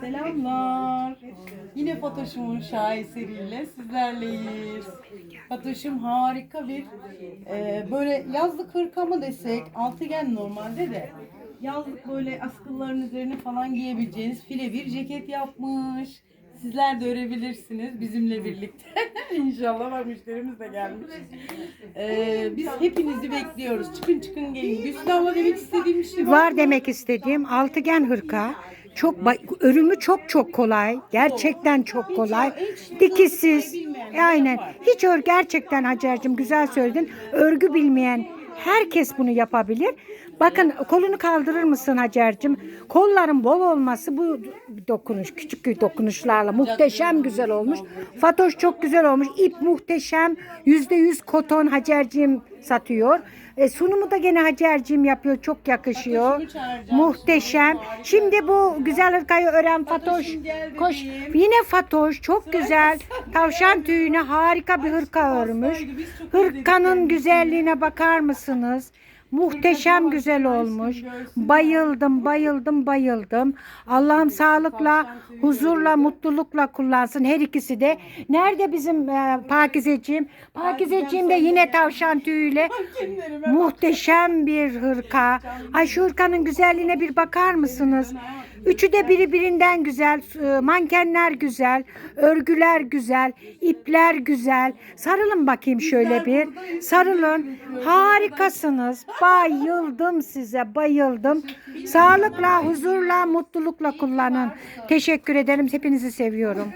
Selamlar. Yine Fatoş'umun şaheseriyle sizlerleyiz. Fatoş'um harika bir e, böyle yazlık hırka mı desek altıgen normalde de yazlık böyle askıların üzerine falan giyebileceğiniz file bir ceket yapmış. Sizler de örebilirsiniz bizimle birlikte. İnşallah bak müşterimiz de gelmiş. E, biz hepinizi bekliyoruz. Çıkın çıkın gelin. Abla demek istediğim bir şey var. Var demek istediğim altıgen hırka. Çok örümü çok çok kolay. Gerçekten çok kolay. hiç Dikişsiz. bilmeyen Aynen. yapar. Hiç ör gerçekten Hacer'cim güzel söyledin. Örgü bilmeyen herkes bunu yapabilir. Bakın kolunu kaldırır mısın Hacer'cim? Kolların bol olması bu dokunuş küçük dokunuşlarla muhteşem güzel olmuş. Fatoş çok güzel olmuş. İp muhteşem. Yüzde yüz koton Hacer'cim satıyor. E, sunumu da gene Hacer'cim yapıyor. Çok yakışıyor. Muhteşem. Şimdi bu güzel hırkayı ören Fatoş. Koş. Yine Fatoş çok güzel. Tavşan tüyüne harika bir hırka örmüş. Hırkanın güzelliğine bakar mısınız? Muhteşem güzel olmuş. Bayıldım, bayıldım, bayıldım. Allah'ım sağlıkla, huzurla, mutlulukla kullansın her ikisi de. Nerede bizim e, Pakizeciğim? Pakizeciğim de yine tavşan tüyüyle. Muhteşem bir hırka. Ay şu hırkanın güzelliğine bir bakar mısınız? Üçü de biri birinden güzel. e, Mankenler güzel. Örgüler güzel. ipler güzel. Sarılın bakayım şöyle bir. Sarılın. Harikasınız. Bayıldım size. Bayıldım. Sağlıkla, huzurla, mutlulukla kullanın. Teşekkür ederim. Hepinizi seviyorum.